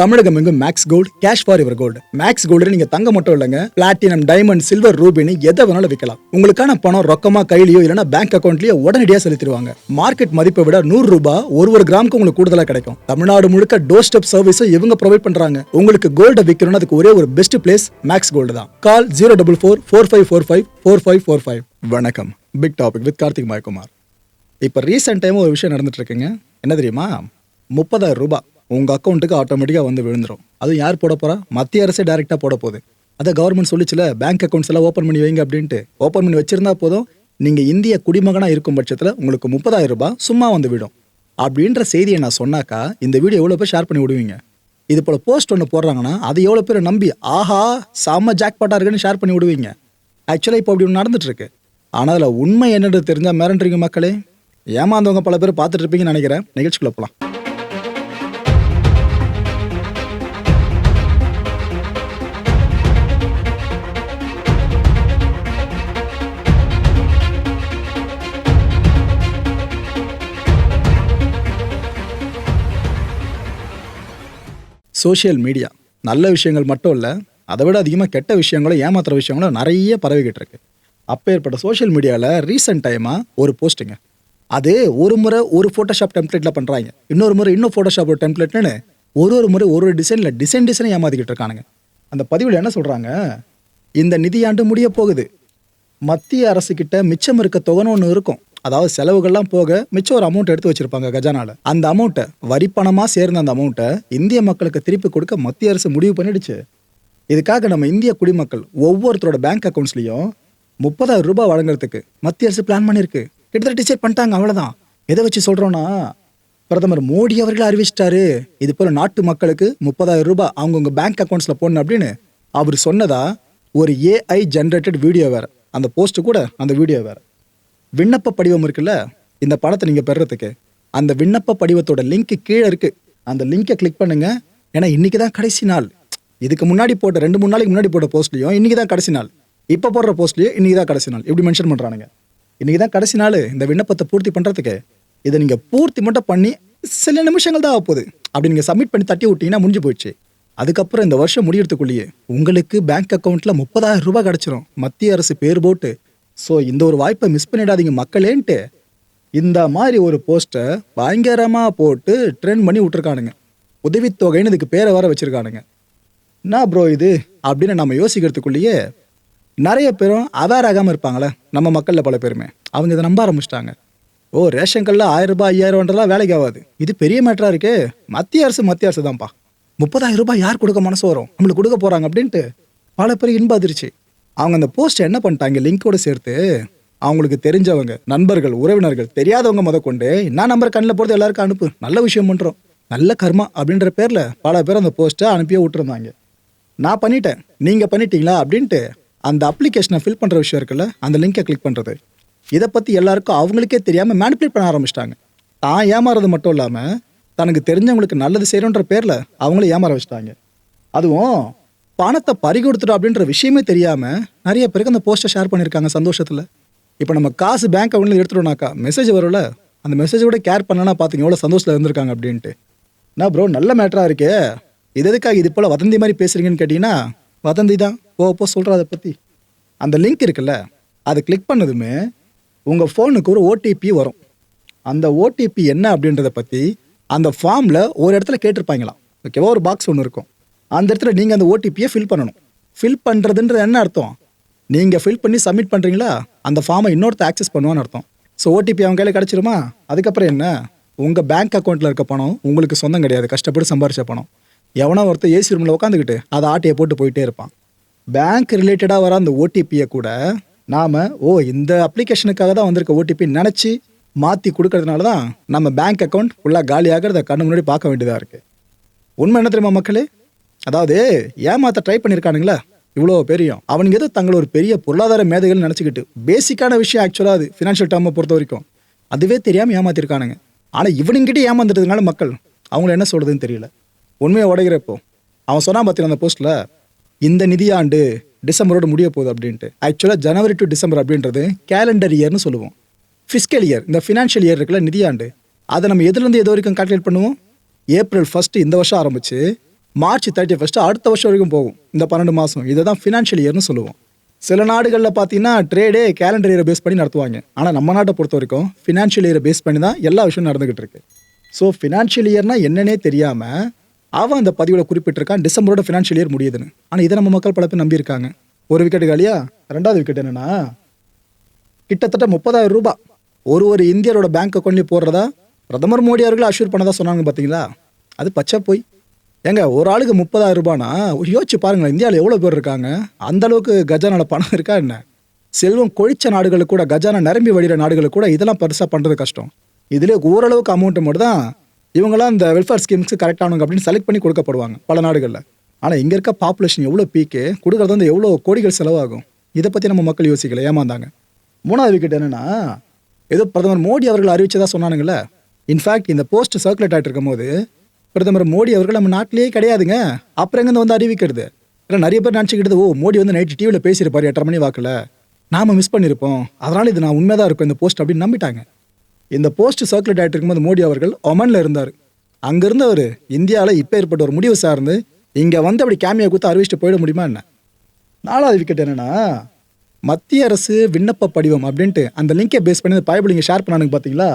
தமிழகம் எங்கும் max gold cash for your gold max gold நீங்க தங்க மட்டும் இல்லைங்க. பிளாட்டினம் டைமண்ட் சில்வர் ரூபினி எதை வேணாலும் விற்கலாம் உங்களுக்கான பணம் ரொக்கமா கையிலயோ இல்லைன்னா பேங்க் அக்கௌண்ட்லயோ உடனடியாக செலுத்திடுவாங்க. மார்க்கெட் மதிப்பை விட நூறு ரூபாய் ஒரு ஒரு கிராமுக்கு உங்களுக்கு கூடுதலா கிடைக்கும். தமிழ்நாடு முழுக்க டோர் ஸ்டெப் சர்வீஸும் இவங்க ப்ரொவைட் பண்றாங்க. உங்களுக்கு கோல்ட விற்கணும்னு அதுக்கு ஒரே ஒரு பெஸ்ட் பிளேஸ் மேக்ஸ் கோல்டு தான். Call zero double four four five four five four five four five வணக்கம். Big topic with Karthik Mayakumar. இப்போ ரீசெண்ட் டைம் ஒரு விஷயம் நடந்துட்டு இருக்குங்க. என்ன தெரியுமா? முப்பதாயிரம் ரூபாய். உங்கள் அக்கௌண்ட்டுக்கு ஆட்டோமேட்டிக்காக வந்து விழுந்துடும் அதுவும் யார் போட போகிறா மத்திய அரசே டைரெக்டாக போட போகுது. அதை கவர்மெண்ட் சொல்லிச்சுல பேங்க் அக்கௌண்ட்ஸ் எல்லாம் ஓப்பன் பண்ணி வைங்க அப்படின்ட்டு. ஓப்பன் பண்ணி வச்சிருந்தா போதும் நீங்கள் இந்திய குடிமகனாக இருக்கும் பட்சத்தில் உங்களுக்கு முப்பதாயிரம் ரூபாய் சும்மா வந்து விடும். அப்படின்ற செய்தியை நான் சொன்னாக்கா இந்த வீடியோ எவ்வளோ பேர் ஷேர் பண்ணி விடுவீங்க? இது போல் போஸ்ட் ஒன்று போடுறாங்கன்னா அது எவ்வளோ பேர் நம்பி ஆஹா செம்ம ஜாக்பாட்டாக இருக்குன்னு ஷேர் பண்ணி விடுவீங்க. ஆக்சுவலாக இப்போ அப்படி ஒன்று நடந்துட்டு இருக்கு ஆனால் அதில் உண்மை என்னன்றது தெரிஞ்சால் மிரண்டுறீங்க மக்களே. ஏமாந்தவங்க பல பேர் பார்த்துட்டு இருப்பீங்கன்னு நினைக்கிறேன். நிகழ்ச்சிக்குள்ளே போகலாம் சோஷியல் மீடியா. நல்ல விஷயங்கள் மட்டும் இல்லை அதை விட அதிகமாக கெட்ட விஷயங்களும் ஏமாத்துற விஷயங்களும் நிறைய பரவிக்கிட்டு இருக்கு. அப்பேற்பட்ட சோஷியல் மீடியாவில் ரீசெண்ட் டைமாக ஒரு போஸ்ட்டுங்க. அது ஒரு முறை ஒரு ஃபோட்டோஷாப் டெம்ப்ளேட்டில் பண்ணுறாங்க இன்னொரு முறை இன்னும் ஃபோட்டோஷாப் ஒரு டெம்ப்ளேட்னு ஒரு ஒரு முறை ஒரு ஒரு டிசைனில் டிசைன் டிசைனை ஏமாத்திக்கிட்டு இருக்கானுங்க. அந்த பதிவில் என்ன சொல்கிறாங்க இந்த நிதியாண்டு முடிய போகுது. மத்திய அரசுக்கிட்ட மிச்சம் இருக்க தொகைன்னு ஒன்று இருக்கும். அதாவது செலவுகள்லாம் போக மிச்சம் ஒரு அமௌண்ட் எடுத்து வச்சிருப்பாங்க கஜானால. அந்த அமௌண்ட்டை வரிப்பணமாக சேர்ந்த அந்த அமௌண்ட்டை இந்திய மக்களுக்கு திருப்பி கொடுக்க மத்திய அரசு முடிவு பண்ணிடுச்சு. இதுக்காக நம்ம இந்திய குடிமக்கள் ஒவ்வொருத்தரோட பேங்க் அக்கௌண்ட்ஸ்லையும் முப்பதாயிரம் ரூபாய் வழங்குறதுக்கு மத்திய அரசு பிளான் பண்ணியிருக்கு கிட்டத்தட்ட டிசைட் பண்ணிட்டாங்க அவ்வளோதான் எதை வச்சு சொல்கிறோன்னா பிரதமர் மோடி அவர்கள் அறிவிச்சிட்டாரு. இது போல நாட்டு மக்களுக்கு முப்பதாயிரம் ரூபாய் அவங்கவுங்க பேங்க் அக்கௌண்ட்ஸில் போடணும் அப்படின்னு அவர் சொன்னதா ஒரு ஏஐ ஜென்ரேட்டட் வீடியோ வேற. அந்த போஸ்ட் கூட அந்த வீடியோ வேற. விண்ணப்ப படிவம் இருக்குல்ல இந்த பணத்தை நீங்கள் பெறுறதுக்கு அந்த விண்ணப்ப படிவத்தோட லிங்க் கீழே இருக்கு. அந்த லிங்கை கிளிக் பண்ணுங்க. ஏன்னா இன்னைக்கு தான் கடைசி நாள். இதுக்கு முன்னாடி போட்ட ரெண்டு மூணு நாளைக்கு முன்னாடி போட்ட போஸ்ட்லையும் இன்னைக்கு தான் கடைசி நாள். இப்போ போடுற போஸ்ட்லையும் இன்னைக்கு தான் கடைசி நாள். இப்படி மென்ஷன் பண்ணுறானுங்க இன்னைக்கு தான் கடைசி நாள். இந்த விண்ணப்பத்தை பூர்த்தி பண்ணுறதுக்கு இதை நீங்கள் பூர்த்தி மட்டும் பண்ணி சில நிமிஷங்கள் தான் ஆகப்போகுது. அப்படி நீங்கள் சப்மிட் பண்ணி தட்டி விட்டீங்கன்னா முடிஞ்சு போயிடுச்சு. அதுக்கப்புறம் இந்த வருஷம் முடியறதுக்குள்ளேயே உங்களுக்கு பேங்க் அக்கௌண்ட்டில் முப்பதாயிரம் ரூபாய் கிடைச்சிரும். மத்திய அரசு பேர் போட்டு ஸோ இந்த ஒரு வாய்ப்பை மிஸ் பண்ணிடாதீங்க மக்களேன்ட்டு இந்த மாதிரி ஒரு போஸ்ட்டை பயங்கரமாக போட்டு ட்ரெண்ட் பண்ணி விட்ருக்கானுங்க உதவித்தொகைன்னு இதுக்கு பேரை வர வச்சுருக்கானுங்க. என்ன ப்ரோ இது? அப்படின்னு நம்ம யோசிக்கிறதுக்குள்ளேயே நிறைய பேரும் அவேர் ஆகாமல் இருப்பாங்களே நம்ம மக்களில் பல பேருமே. அவங்க இதை நம்ப ஆரம்பிச்சிட்டாங்க. ஓ ரேஷன் கல்லில் ஆயிரம் ரூபாய் வேலைக்கு ஆகாது. இது பெரிய மேட்டராக இருக்கே. மத்திய அரசு மத்திய அரசு தான்ப்பா முப்பதாயிரம் ரூபாய் யார் கொடுக்க மனசு வரும்? நம்மளுக்கு கொடுக்க போகிறாங்க அப்படின்ட்டு பல பேர் இன்ப அதிர்ச்சி. அவங்க அந்த போஸ்ட் என்ன பண்ணிட்டாங்க? லிங்கோட சேர்த்து அவங்களுக்கு தெரிஞ்சவங்க நண்பர்கள் உறவினர்கள் தெரியாதவங்க முத கொண்டு நான் நம்பர் கண்ணில் போகிறது எல்லாருக்கும் அனுப்பு. நல்ல விஷயம் பண்ணுறோம் நல்ல கர்மா அப்படின்ற பேரில் பல பேர் அந்த போஸ்ட்டை அனுப்பியே விட்டுருந்தாங்க. நான் பண்ணிட்டேன். நீங்கள் பண்ணிட்டீங்களா? அப்படின்ட்டு அந்த அப்ளிகேஷனை ஃபில் பண்ணுற விஷயம் இருக்குல்ல அந்த லிங்கை கிளிக் பண்ணுறது இதை பற்றி எல்லாருக்கும் அவங்களுக்கே தெரியாமல் மேனிப்புலேட் பண்ண ஆரம்பிச்சிட்டாங்க. தான் ஏமாறது மட்டும் இல்லாமல் தனக்கு தெரிஞ்சவங்களுக்கு நல்லது செய்கிறோன்ற பேரில் அவங்கள ஏமாற வச்சிட்டாங்க. அதுவும் பணத்தை பறி கொடுத்துட்டோம் அப்படின்ற விஷயமே தெரியாமல் நிறைய பேருக்கு அந்த போஸ்ட்டை ஷேர் பண்ணியிருக்காங்க சந்தோஷத்தில். இப்போ நம்ம காசு பேங்க் அக்கௌண்ட்டில் எடுத்துட்டோம்னாக்கா மெசேஜ் வரும்ல அந்த மெசேஜ் கூட கேர் பண்ணனா பார்த்துங்க எவ்வளோ சந்தோஷத்தில் இருந்திருக்காங்க அப்படின்ட்டு. நான் ப்ரோ நல்ல மேட்டராக இருக்கே. இது எதுக்காக இது போல் வதந்தி மாதிரி பேசுறீங்கன்னு கேட்டிங்கன்னா வதந்தி தான். போ போ சொல்கிற அதை பற்றி அந்த லிங்க் இருக்குல்ல அதை கிளிக் பண்ணதுமே உங்கள் ஃபோனுக்கு ஒரு ஓடிபி வரும். அந்த ஓடிபி என்ன அப்படின்றத பற்றி அந்த ஃபார்மில் ஒரு இடத்துல கேட்டிருப்பாங்களாம். ஓகேவா? ஒரு பாக்ஸ் ஒன்று இருக்கும். அந்த இடத்துல நீங்கள் அந்த ஓடிபியை ஃபில் பண்ணணும். ஃபில் பண்ணுறதுன்றது என்ன அர்த்தம்? நீங்கள் ஃபில் பண்ணி சப்மிட் பண்ணுறீங்களா அந்த ஃபார்மை இன்னொருத்த ஆக்சஸ் பண்ணுவான்னு அர்த்தம். ஸோ ஓடிபி அவங்க கையில் கிடச்சிருமா? அதுக்கப்புறம் என்ன? உங்கள் பேங்க் அக்கௌண்ட்டில் இருக்க பணம் உங்களுக்கு சொந்தம் கிடையாது. கஷ்டப்பட்டு சம்பாரிச்ச பணம். எவனோ ஒருத்தர் ஏசி ரூமில் உட்காந்துக்கிட்டு அதை ஆட்டையை போட்டு போயிட்டே இருப்பான். பேங்க் ரிலேட்டடாக வர அந்த ஓடிபியை கூட நாம் ஓ இந்த அப்ளிகேஷனுக்காக தான் வந்திருக்க ஓடிபி நினச்சி மாற்றி கொடுக்கறதுனால தான் நம்ம பேங்க் அக்கௌண்ட் ஃபுல்லாக காலியாகிறத கண்ணு முன்னாடி பார்க்க வேண்டியதாக இருக்குது உண்மை என்ன தெரியுமா மக்களே? அதாவது ஏமாத்த ட்ரை பண்ணியிருக்கானுங்களா இவ்வளோ பெரியும். அவனுங்க ஏதோ தங்களை ஒரு பெரிய பொருளாதார மேதைகள் நினச்சிக்கிட்டு பேசிக்கான விஷயம் ஆக்சுவலாக அது ஃபினான்ஷியல் டேர்மை பொறுத்த வரைக்கும். அதுவே தெரியாமல் ஏமாத்திருக்கானுங்க. ஆனால் இவனுங்கிட்ட ஏமாந்துட்டதுனால மக்கள் அவங்கள என்ன சொல்கிறதுன்னு தெரியல. உண்மையை உடைகிறப்போ அவன் சொன்னான் பார்த்தீங்கன்னா அந்த போஸ்ட்டில் இந்த நிதியாண்டு டிசம்பரோட முடிய போகுது அப்படின்ட்டு. ஆக்சுவலாக ஜனவரி டு டிசம்பர் அப்படின்றது கேலண்டர் இயர்னு சொல்லுவோம். ஃபிஸ்கல் இயர் இந்த ஃபினான்ஷியல் இயர் இருக்குல்ல நிதியாண்டு. அதை நம்ம எதுலேருந்து எது வரைக்கும் கால்குலேட் பண்ணுவோம்? ஏப்ரல் ஃபஸ்ட்டு இந்த வருஷம் ஆரம்பிச்சு மார்ச் தேர்ட்டி ஃபஸ்ட்டு அடுத்த வருஷம் வரைக்கும் போகும். இந்த பன்னெண்டு மாதம் இதை தான் ஃபினான்ஷியல் இயர்னு சொல்லுவோம். சில நாடுகளில் பார்த்தீங்கன்னா ட்ரேடே கேலண்டர் இயரை பேஸ் பண்ணி நடத்துவாங்க. ஆனால் நம்ம நாட்டை பொறுத்த வரைக்கும் ஃபினான்ஷியல் இயரை பேஸ் பண்ணி தான் எல்லா விஷயம் நடந்துகிட்டு இருக்கு. ஸோ ஃபினான்ஷியல் இயர்னா என்னன்னே தெரியாமல் அவன் அந்த பதிவில் குறிப்பிட்டிருக்கான் டிசம்பரோட ஃபினான்ஷியல் இயர் முடியுதுன்னு. ஆனால் இதை நம்ம மக்கள் பல பேர் நம்பியிருக்காங்க ஒரு விக்கெட் காலியா ரெண்டாவது விக்கெட் என்னன்னா கிட்டத்தட்ட முப்பதாயிரம் ரூபாய் ஒரு ஒரு இந்தியரோட பேங்க் அக்கௌண்ட்லேயும் போடுறதா பிரதமர் மோடி அவர்கள் அஷ்யூர் பண்ணதா சொன்னாங்க பார்த்தீங்களா அது பச்சை போய். ஏங்க ஒரு ஆளுக்கு முப்பதாயிரம் ரூபானா? யோசிச்சு பாருங்களேன் இந்தியாவில் எவ்வளோ பேர் இருக்காங்க? அந்த அளவுக்கு கஜானால பணம் இருக்கா என்ன? செல்வம் கொழிச்ச நாடுகளுக்கு கூட கஜானா நிரம்பி வழிகிற நாடுகளுக்கு கூட இதெல்லாம் பெருசாக பண்ணுறது கஷ்டம். இதிலே ஓரளவுக்கு அமௌண்ட்டு மட்டும் தான் இவங்களாம் இந்த வெல்ஃபேர் ஸ்கீம்ஸ்க்கு கரெக்டானவங்க அப்படின்னு செலக்ட் பண்ணி கொடுக்கப்படுவாங்க பல நாடுகளில். ஆனால் இங்கே இருக்க பாப்புலேஷன் எவ்வளோ பீக்கு கொடுக்குறது வந்து எவ்வளோ கோடிகள் செலவாகும்? இதை பற்றி நம்ம மக்கள் யோசிக்கல ஏமாந்தாங்க. மூணாவது விக்கெட் என்னென்னா ஏதோ பிரதமர் மோடி அவர்கள் அறிவிச்சதா சொன்னானுங்களே. இன்ஃபேக்ட் இந்த போஸ்ட் சர்க்குலேட் ஆகிட்டு இருக்கும்போது பிரதமர் மோடி அவர்கள் நம்ம நாட்டிலேயே கிடையாதுங்க. அப்புறம் எங்க வந்து அறிவிக்கிறது? இல்லை நிறைய பேர் நினச்சிக்கிட்டது ஓ மோடி வந்து நைட்டு டிவியில் பேசியிருப்பார் எட்டரை மணி வாக்கில். நாம மிஸ் பண்ணியிருப்போம். அதனால் இது நான் உண்மையாக இருக்கும் இந்த போஸ்ட் அப்படின்னு நம்பிட்டாங்க. இந்த போஸ்ட் சர்க்குலேட் ஆகிட்டு இருக்கும்போது மோடி அவர்கள் ஒமனில் இருந்தார். அங்கேருந்து அவர் இந்தியாவில் இப்போ ஏற்பட்ட ஒரு முடிவு சார்ந்து இங்கே வந்து அப்படி கேமியா கொடுத்து அறிவிச்சிட்டு போயிட முடியுமா என்ன? நாலாவது விக்கெட் என்னென்னா மத்திய அரசு விண்ணப்ப படிவம் அப்படின்ட்டு அந்த லிங்கை பேஸ் பண்ணி அந்த பைபிள் இங்கே ஷேர் பண்ணானுங்க பார்த்தீங்களா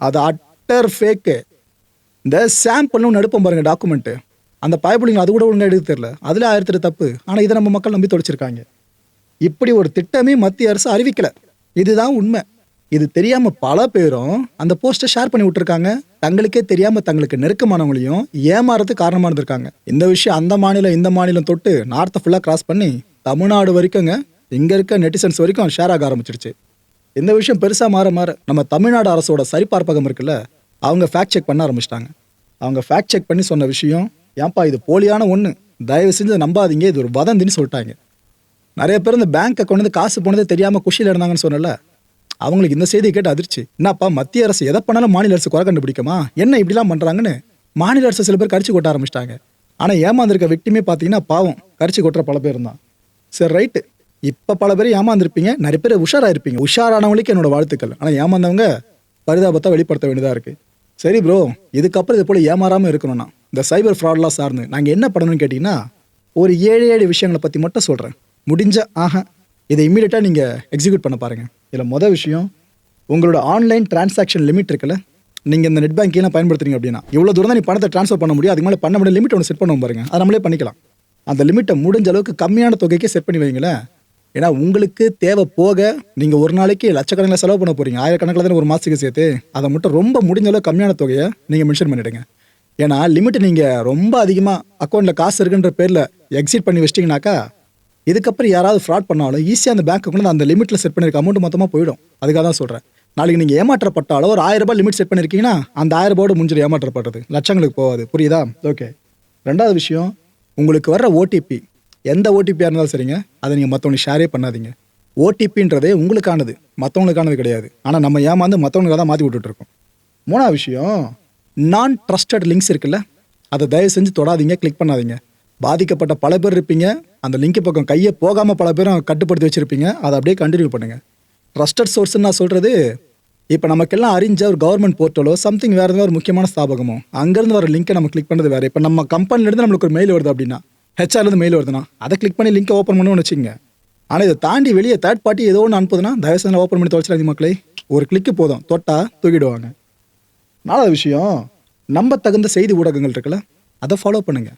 அது அட்டர் ஃபேக்கு இந்த சாம்பிள்னு ஒன்று எடுப்போம் பாருங்க டாக்குமெண்ட்டு அந்த பைபிளிங்க அது கூட ஒழுங்காக எடுக்க தெரியல அதில் ஆயிரத்தி தப்பு. ஆனால் இதை நம்ம மக்கள் நம்பி தொலைச்சிருக்காங்க. இப்படி ஒரு திட்டமே மத்திய அரசு அறிவிக்கலை. இதுதான் உண்மை. இது தெரியாமல் பல பேரும் அந்த போஸ்ட்டை ஷேர் பண்ணி விட்டுருக்காங்க. தங்களுக்கே தெரியாமல் தங்களுக்கு நெருக்கமானவங்களையும் ஏமாறதுக்கு காரணமா இருந்திருக்காங்க. இந்த விஷயம் அந்த மாநிலம் இந்த மாநிலம் தொட்டு நார்த்தை ஃபுல்லாக கிராஸ் பண்ணி தமிழ்நாடு வரைக்குங்க இங்கே இருக்க நெட்டிசன்ஸ் வரைக்கும் ஷேர் ஆக ஆரம்பிச்சிருச்சு இந்த விஷயம் பெருசாக மாற மாற நம்ம தமிழ்நாடு அரசோட சரிபார்ப்பகம் இருக்குல்ல அவங்க ஃபேக்ட் செக் பண்ண ஆரம்பிச்சிட்டாங்க. அவங்க ஃபேக்ட் செக் பண்ணி சொன்ன விஷயம் ஏன்பா இது போலியான ஒன்று தயவு செஞ்சு நம்பாதீங்க இது ஒரு வதந்தின்னு சொல்லிட்டாங்க. நிறைய பேர் இந்த பேங்க் அக்கௌண்ட் வந்து காசு போனதே தெரியாமல் குஷியில் இருந்தாங்கன்னு சொன்னல அவங்களுக்கு இந்த செய்தியை கேட்டு அதிர்ச்சி. என்னப்பா மத்திய அரசு எதை பண்ணாலும் மாநில அரசு குறை கண்டுபிடிக்குமா? என்ன இப்படிலாம் பண்ணுறாங்கன்னு மாநில அரசு சில பேர் கரிச்சு கொட்ட ஆரம்பிச்சிட்டாங்க. ஆனால் ஏமாந்துருக்க விக்டிமே பார்த்தீங்கன்னா பாவம் கரிச்சு கொட்டுற பல பேர் தான். சரி ரைட்டு இப்போ பல பேர் ஏமாந்துருப்பீங்க நிறைய பேர் உஷாராக இருப்பீங்க உஷாரானவங்களுக்கு என்னோட வாழ்த்துக்கள். ஆனால் ஏமாந்தவங்க பரிதாபத்தை வெளிப்படுத்த வேண்டியதாக இருக்குது சரி ப்ரோ இதுக்கப்புறம் இது போல் ஏமாறாமல் இருக்கணும்னா இந்த சைபர் ஃப்ராட்லாம் சார்ந்து நாங்கள் என்ன பண்ணணும்னு கேட்டிங்கன்னா ஒரு ஏழு ஏழு விஷயங்களை பற்றி மட்டும் சொல்கிறேன் முடிஞ்ச ஆக இதை இம்மீடியட்டாக நீங்கள் எக்ஸிக்யூட் பண்ண பாருங்கள் இதில் மொதல் விஷயம் உங்களோட ஆன்லைன் டிரான்சாக்ஷன் லிமிட் இருக்குல்ல நீங்கள் இந்த நெட் பேங்கிங்லாம் பயன்படுத்துறீங்க அப்படின்னா இவ்வளோ தூரம் தான் நீ பணத்தை ட்ரான்ஸ்ஃபர் பண்ண முடியும். அதுக்கு மேலே பண்ண முடியும் லிமிட் ஒன்று செட் பண்ணுவோம் பாருங்க. அதை நம்மளே பண்ணிக்கலாம். அந்த லிமிட்டை முடிஞ்ச அளவுக்கு கம்மியான தொகைக்கே செட் பண்ணி வைங்களேன் ஏன்னா உங்களுக்கு தேவை போக நீங்கள் ஒரு நாளைக்கு லட்சக்கணக்கில் செலவு பண்ண போறீங்க. ஆயிரக்கணக்கில் தானே ஒரு மாதத்துக்கு சேர்த்து. அதை மட்டும் ரொம்ப முடிஞ்ச அளவு கம்மியான தொகையை நீங்கள் மென்ஷன் பண்ணிடுங்க. ஏன்னா லிமிட் நீங்கள் ரொம்ப அதிகமாக அக்கௌண்ட்டில் காசு இருக்குன்ற பேரில் எக்ஸிட் பண்ணி வச்சிட்டிங்கனாக்கா இதுக்கப்புறம் யாராவது ஃப்ராட் பண்ணாலும் ஈஸியாக அந்த பேங்க்கு கொண்டு அந்த லிமிட்டில் செட் பண்ணிருக்க அமௌண்ட் மொத்தமாக போயிடும். அதுக்காக தான் சொல்கிறேன் நாளைக்கு நீங்கள் ஏமாற்றப்பட்டாலும் ஒரு ஆயிரம் ரூபாய் லிமிட் செட் பண்ணியிருக்கீங்கன்னா அந்த ஆயிரம் ரூபாயோட முடிஞ்சிடும் ஏமாற்றப்படுறது. லட்சங்களுக்கு போகாது. புரியுதா? ஓகே ரெண்டாவது விஷயம் உங்களுக்கு வர்ற ஓடிபி எந்த ஓடிபியாக இருந்தாலும் சரிங்க. அதை நீங்கள் மற்றவங்களுக்கு ஷேரே பண்ணாதீங்க. ஓடிபின்றதே உங்களுக்கானது. மற்றவங்களுக்கானது கிடையாது. ஆனால் நம்ம ஏமாந்து மற்றவங்களுக்கு தான் மாற்றி விட்டுட்ருக்கோம் மூணாவது விஷயம் நான் ட்ரஸ்டட் லிங்க்ஸ் இருக்குல்ல அதை தயவு செஞ்சு தொடாதீங்க கிளிக் பண்ணாதீங்க. பாதிக்கப்பட்ட பல பேர் இருப்பீங்க. அந்த லிங்க் பக்கம் கையை போகாமல் பல பேரும் கட்டுப்படுத்தி வச்சுருப்பீங்க. அதை அப்படியே கண்டினியூ பண்ணுங்கள் ட்ரஸ்டட் சோர்ஸ்ன்னு நான் சொல்கிறது இப்போ நமக்கெல்லாம் அறிஞ்ச ஒரு கவர்மெண்ட் போர்ட்டலோ சம்திங் வேறு ஏதாவது ஒரு முக்கியமான ஸ்தாபகமோ அங்கேருந்து வர லிங்க்கை நம்ம கிளிக் பண்ணது வேறு. இப்போ நம்ம கம்பெனிலேருந்து நம்மளுக்கு ஒரு மெயில் வருது அப்படின்னா ஹெச்ஆர்லேருந்து மெயில் வருதுன்னா அதை கிளிக் பண்ணி லிங்கை ஓப்பன் பண்ணணும்னு வச்சுங்க ஆனால் இதை தாண்டி வெளியே தேர்ட் பார்ட்டி ஏதோ ஒன்று அனுப்புதுன்னா தயவுசெய்து ஓப்பன் பண்ணி தொலைச்சிடாதீங்க மக்களே. ஒரு கிளிக்கு போதும். தொட்டா தூக்கிடுவாங்க. நாலாவது விஷயம் நம்ப தகுந்த செய்தி ஊடகங்கள் இருக்குல்ல அதை ஃபாலோ பண்ணுங்க.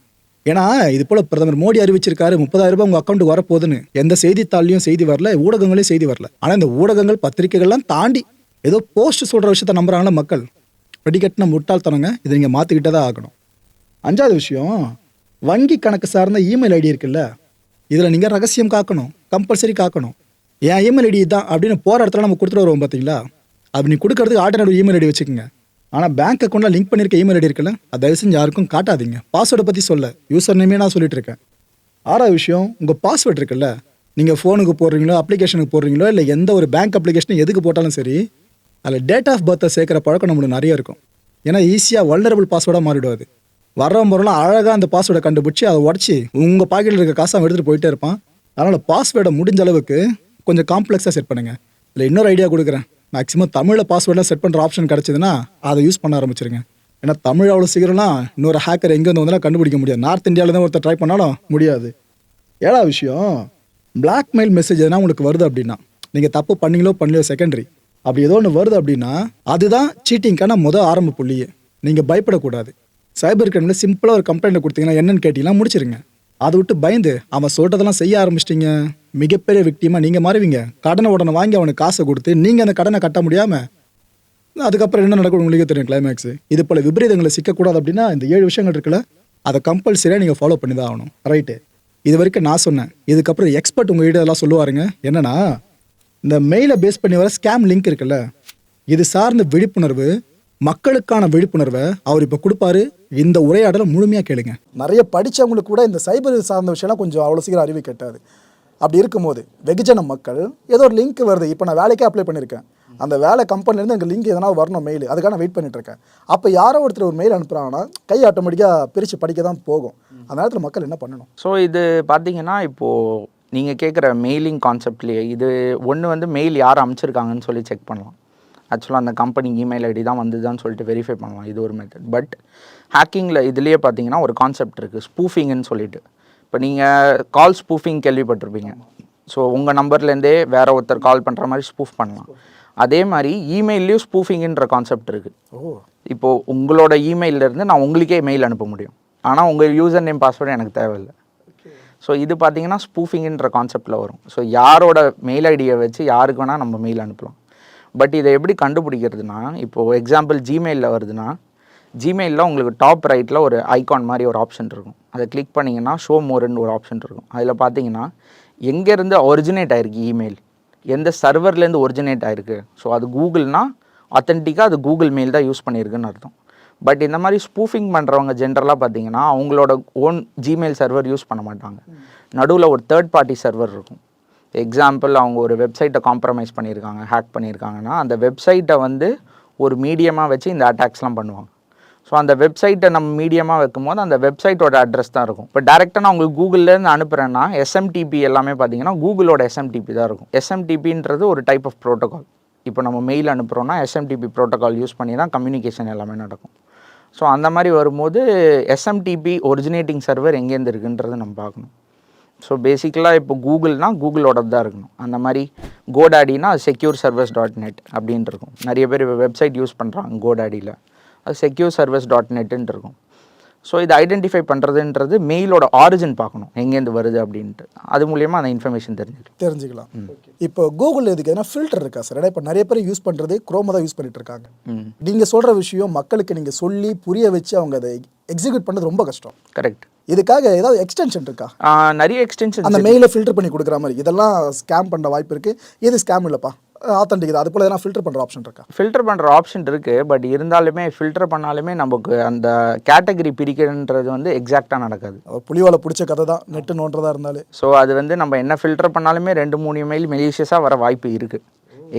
ஏன்னா இது போல் பிரதமர் மோடி அறிவிச்சிருக்காரு முப்பதாயிரம் ரூபாய் உங்கள் அக்கௌண்ட் வரப்போகுதுன்னு. எந்த செய்தித்தாள்லையும் செய்தி வரல ஊடகங்களையும் செய்தி வரல. ஆனால் இந்த ஊடகங்கள் பத்திரிகைகள்லாம் தாண்டி ஏதோ போஸ்ட் சொல்கிற விஷயத்த நம்புறாங்களா மக்கள். வெடிக்கட்டின முட்டாள்தனங்க. இதை நீங்கள் மாற்றிக்கிட்டே தான் ஆகணும். அஞ்சாவது விஷயம் வங்கி கணக்கு சார்ந்த இமெயில் ஐடி இருக்குல்ல இதில் நீங்கள் ரகசியம் காக்கணும் கம்பல்சரி காக்கணும். என் இமெயில் ஐடி தான் அப்படின்னு போகிற இடத்துல நம்ம கொடுத்துட்டு வருவோம் பார்த்தீங்களா அப்படி நீ கொடுக்கறதுக்கு ஆல்டர்னேட்டிவ் இமெயில் ஐடி வச்சுக்கோங்க. ஆனால் பேங்க் அக்கௌண்ட்டில் லிங்க் பண்ணியிருக்க இமெயில் ஐடி இருக்குல்ல அதை தயவு செஞ்சு யாருக்கும் காட்டாதீங்க. பாஸ்வேர்டை பற்றி சொல்ல யூசர் நேமே நான் சொல்லிட்டு இருக்கேன். ஆறாவது விஷயம் உங்கள் பாஸ்வேர்ட் இருக்குல்ல நீங்கள் ஃபோனுக்கு போடுறீங்களோ அப்ளிகேஷனுக்கு போடுறீங்களோ இல்லை எந்த ஒரு பேங்க் அப்ளிகேஷனும் எதுக்கு போட்டாலும் சரி அதில் டேட் ஆஃப் பர்த்தை சேர்க்குற பழக்கம் நம்மளுக்கு நிறைய இருக்கும். ஏன்னா ஈஸியாக வல்னரபிள் பாஸ்வேர்டாக மாறிடும் அது. வர்ற பொருளாம் அழகாக அந்த பாஸ்வேர்டை கண்டுபிடிச்சி அதை உடச்சி உங்கள் பாக்கெட்டில் இருக்க காசை அவன் எடுத்துகிட்டு போயிட்டே இருப்பான். அதனால் பாஸ்வேர்டை முடிஞ்ச அளவுக்கு கொஞ்சம் காம்ப்ளெக்ஸாக செட் பண்ணுங்கள் இல்லை இன்னொரு ஐடியா கொடுக்குறேன். மேக்ஸிமம் தமிழில் பாஸ்வேர்டில் செட் பண்ணுற ஆப்ஷன் கிடச்சிதுன்னா அதை யூஸ் பண்ண ஆரம்பிச்சிருங்க. ஏன்னா தமிழ் அவ்வளோ சீக்கிரம்லாம் இன்னொரு ஹேக்கர் எங்கே வந்து வந்தாலும் கண்டுபிடிக்க முடியாது. நார்த் இந்தியாவில் தான் ஒருத்தர் ட்ரை பண்ணாலும் முடியாது. ஏழா விஷயம் பிளாக்மெயில் மெசேஜ் எதனா உங்களுக்கு வருது அப்படின்னா நீங்கள் தப்பு பண்ணீங்களோ பண்ணலையோ செகண்டரி அப்படி ஏதோ ஒன்று வருது அப்படின்னா அதுதான் சீட்டிங்க்கான முதல் ஆரம்ப புள்ளியே. நீங்கள் பயப்படக்கூடாது. சைபர் கிரைமில் சிம்பிளாக ஒரு கம்ப்ளைண்ட் கொடுத்தீங்கன்னா என்னன்னு கேட்டீங்கன்னா முடிச்சிருங்க. அதை விட்டு பயந்து அவன் சொல்கிறதெல்லாம் செய்ய ஆரம்பிச்சிட்டிங்க. மிகப்பெரிய விக்டிமாக நீங்கள் மாறுவீங்க. கடனை உடனே வாங்கி அவனுக்கு காசை கொடுத்து நீங்கள் அந்த கடனை கட்ட முடியாமல் அதுக்கப்புறம் என்ன நடக்கும் உங்களுக்கே தெரியும் கிளைமேக்ஸ் இது போல விபரீதங்களை சிக்கக்கூடாது அப்படின்னா இந்த ஏழு விஷயங்கள் இருக்குல்ல அதை கம்பல்சரியாக நீங்கள் ஃபாலோ பண்ணி தான் ஆகணும். ரைட்டு இது வரைக்கும் நான் சொன்னேன். இதுக்கப்புறம் எக்ஸ்பர்ட் உங்கள் வீடு சொல்லுவாருங்க. என்னன்னா இந்த மெயிலை பேஸ் பண்ணி வர ஸ்கேம் லிங்க் இருக்குல்ல இது சார்ந்த விழிப்புணர்வு மக்களுக்கான விழிப்புணர்வை அவர் இப்போ கொடுப்பாரு. இந்த உரையாடலை முழுமையாக கேளுங்க. நிறைய படித்தவங்களுக்கு கூட இந்த சைபர் சார்ந்த விஷயம்லாம் கொஞ்சம் அவ்வளோ சீக்கிரம் அறிவு கட்டாது. அப்படி இருக்கும்போது வெகுஜன மக்கள் ஏதோ ஒரு லிங்க் வருது. இப்போ நான் வேலைக்கே அப்ளை பண்ணியிருக்கேன் அந்த வேலை கம்பெனிலேருந்து எனக்கு லிங்க் எதனா வரணும் மெயில் அதுக்காக நான் வெயிட் பண்ணிட்டு இருக்கேன். அப்போ யாரோ ஒருத்தர் ஒரு மெயில் அனுப்புகிறாங்கன்னா கை ஆட்டோமேட்டிக்காக பிரித்து படிக்க தான் போகும். அந்த நேரத்தில் மக்கள் என்ன பண்ணணும்? ஸோ இது பார்த்தீங்கன்னா இப்போது நீங்கள் கேட்குற மெயிலிங் கான்செப்ட்லேயே இது ஒன்று வந்து மெயில் யார் அமைச்சிருக்காங்கன்னு சொல்லி செக் பண்ணலாம். ஆக்சுவலாக அந்த கம்பெனி இமெயில் ஐடி தான் வந்துதான்னு சொல்லிட்டு வெரிஃபை பண்ணலாம். இது ஒரு மெத்தட் பட் ஹேக்கிங்கில் இதுலேயே பார்த்தீங்கன்னா ஒரு கான்செப்ட் இருக்குது ஸ்பூஃபிங்னு சொல்லிட்டு. இப்போ நீங்கள் கால் ஸ்பூஃபிங் கேள்விப்பட்டிருப்பீங்க. ஸோ உங்கள் நம்பர்லேருந்தே வேற ஒருத்தர் கால் பண்ணுற மாதிரி ஸ்பூஃப் பண்ணலாம். அதே மாதிரி இமெயிலையும் ஸ்பூஃபிங்ன்ற கான்செப்ட் இருக்குது ஓ. இப்போது உங்களோட இருந்து நான் உங்களுக்கே மெயில் அனுப்ப முடியும். ஆனால் உங்கள் யூசர் நேம் பாஸ்வேர்டு எனக்கு தேவையில்லை. ஸோ இது பார்த்தீங்கன்னா ஸ்பூஃபிங்ன்ற கான்செப்டில் வரும். ஸோ யாரோட மெயில் ஐடியை வச்சு யாருக்கு வேணால் நம்ம மெயில் அனுப்பலாம். பட் இதை எப்படி கண்டுபிடிக்கிறதுனா இப்போது எக்ஸாம்பிள் ஜிமெயிலில் வருதுன்னா ஜிமெயிலில் உங்களுக்கு டாப் ரைட்டில் ஒரு ஐகான் மாதிரி ஒரு ஆப்ஷன் இருக்கும். அதை கிளிக் பண்ணிங்கன்னா ஷோ மோர்னு ஒரு ஆப்ஷன் இருக்கும். அதில் பார்த்தீங்கன்னா எங்கேருந்து ஒரிஜினேட் ஆயிருக்கு இமெயில் எந்த சர்வர்லேருந்து ஒரிஜினேட் ஆயிருக்கு? ஸோ அது கூகுள்னா அத்தன்டிக்காக அது கூகுள் மெயில் தான் யூஸ் பண்ணியிருக்குன்னு அர்த்தம். பட் இந்த மாதிரி ஸ்பூஃபிங் பண்ணுறவங்க ஜென்ரலாக பார்த்தீங்கன்னா அவங்களோட ஓன் ஜிமெயில் சர்வர் யூஸ் பண்ண மாட்டாங்க. நடுவில் ஒரு தேர்ட் பார்ட்டி சர்வர் இருக்கும். எக்ஸாம்பிள் அவங்க ஒரு வெப்சைட்டை காம்ப்ரமைஸ் பண்ணியிருக்காங்க ஹேக் பண்ணியிருக்காங்கன்னா அந்த வெப்சைட்டை வந்து ஒரு மீடியமாக வச்சு இந்த அட்டாக்ஸ்லாம் பண்ணுவாங்க. ஸோ அந்த வெப்சைட்டை நம்ம மீடியமாக வைக்கும்போது அந்த வெப்சைட்டோட அட்ரஸ் தான் இருக்கும். இப்போ டேரெக்டாக நான் உங்களுக்கு கூகுள்லேருந்து அனுப்புகிறேன்னா எஸ்எம்டிபி எல்லாமே பார்த்தீங்கன்னா கூகுளோட எஸ்எம்டிபி தான் இருக்கும். எஸ்எம்டிபின்றது ஒரு டைப் ஆஃப் ப்ரோட்டோகால் இப்போ நம்ம மெயில் அனுப்புகிறோன்னா எஸ்எம்டிபி ப்ரோட்டோகால் யூஸ் பண்ணி தான் கம்யூனிகேஷன் எல்லாமே நடக்கும். ஸோ அந்த மாதிரி வரும்போது எஸ்எம்டிபி ஒரிஜினேட்டிங் சர்வர் எங்கேருந்து இருக்குன்றது நம்ம பார்க்கணும். ஸோ பேசிக்கலாக இப்போ கூகுள்னால் கூகுளோட தான் இருக்கணும். அந்த மாதிரி கோடாடினா செக்யூர் சர்வீஸ் டாட் நெட் அப்படின்ட்டு இருக்கும். நிறைய பேர் வெப்சைட் யூஸ் பண்ணுறாங்க கோடாடியில் அது செக்யூர் சர்வீஸ் டாட் நெட்டுன்ட்டு இருக்கும். ஸோ இதை ஐடென்டிஃபை பண்ணுறதுன்றது மெயிலோட ஆரிஜின் பார்க்கணும். எங்கேருந்து வருது அப்படின்ட்டு. அது மூலியமாக அந்த இன்ஃபர்மேஷன் தெரிஞ்சுக்கலாம். தெரிஞ்சுக்கலாம். இப்போ கூகுள் இதுக்கு எதனா ஃபில்டர் இருக்கா சார் ஏன்னா இப்போ நிறைய பேர் யூஸ் பண்ணுறது குரோமா தான் யூஸ் பண்ணிட்டு இருக்காங்க. ம். நீங்க சொல்ற விஷயம் மக்களுக்கு நீங்க சொல்லி புரிய வச்சு அவங்க அதை எக்ஸிக்யூட் பண்ணது ரொம்ப கஷ்டம். கரெக்ட் இதுக்காக ஏதாவது எக்ஸ்டென்ஷன் இருக்கா? நிறைய எக்ஸ்டென்ஷன் அந்த மெயிலை ஃபில்டர் பண்ணி கொடுக்குற மாதிரி. இதெல்லாம் ஸ்கேம் பண்ண வாய்ப்பு இருக்கு. இது ஸ்கேம் இல்லப்பா? ஆத்தன்டிக் அது போல எதனா ஃபில்டர் பண்ற ஆப்ஷன் இருக்கா? ஃபில்டர் பண்ணுற ஆப்ஷன் இருக்குது பட் இருந்தாலுமே ஃபில்டர் பண்ணாலுமே நமக்கு அந்த கேட்டகரி பிரிக்கிறன்றது வந்து எக்ஸாக்டாக நடக்காது. புலிவால பிடிச்ச கதை தான். நெட்டு நோன்றதா இருந்தாலே. ஸோ அது வந்து நம்ம என்ன ஃபில்டர் பண்ணாலுமே ரெண்டு மூணு மெயில் மெலிஷியஸாக வர வாய்ப்பு இருக்குது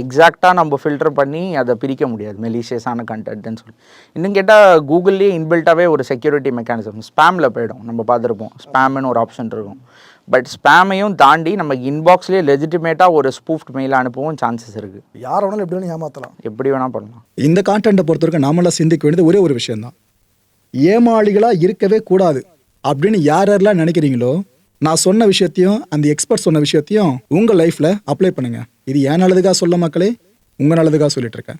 எக்ஸாக்டாக நம்ம ஃபில்டர் பண்ணி அதை பிரிக்க முடியாது. மெலிஷியஸான கண்டென்ட்னு சொல்லி. இன்னும் கேட்டால் கூகுள்லேயே இன்பில்ட்டாகவே ஒரு செக்யூரிட்டி மெக்கானிசம் ஸ்பேமில் போயிடும். நம்ம பார்த்துருப்போம். ஸ்பேம்னு ஒரு ஆப்ஷன் இருக்கும். பட் ஸ்பேமையும் தாண்டி நமக்கு இன்பாக்ஸ்லேயே லெஜிட்டிமேட்டாக ஒரு ஸ்பூஃப்ட் மெயில் அனுப்பவும் சான்சஸ் இருக்குது யார் வேணாலும் எப்படி வேணாலும் ஏமாத்தலாம். எப்படி வேணால் பண்ணலாம். இந்த கான்டென்ட்டை பொறுத்த வரைக்கும் நாமெல்லாம் சிந்திக்க வேண்டியது ஒரே ஒரு விஷயம்தான். ஏமாளிகளாக இருக்கவே கூடாது அப்படின்னு யார் யாரெல்லாம் நினைக்கிறீங்களோ நான் சொன்ன விஷயத்தையும் அந்த எக்ஸ்பர்ட் சொன்ன விஷயத்தையும் உங்கள் லைஃப்பில் அப்ளை பண்ணுங்க. இது ஏன் நல்லதுக்காக சொல்ல மக்களே உங்கள் நல்லதுக்காக சொல்லிட்டு இருக்கேன்.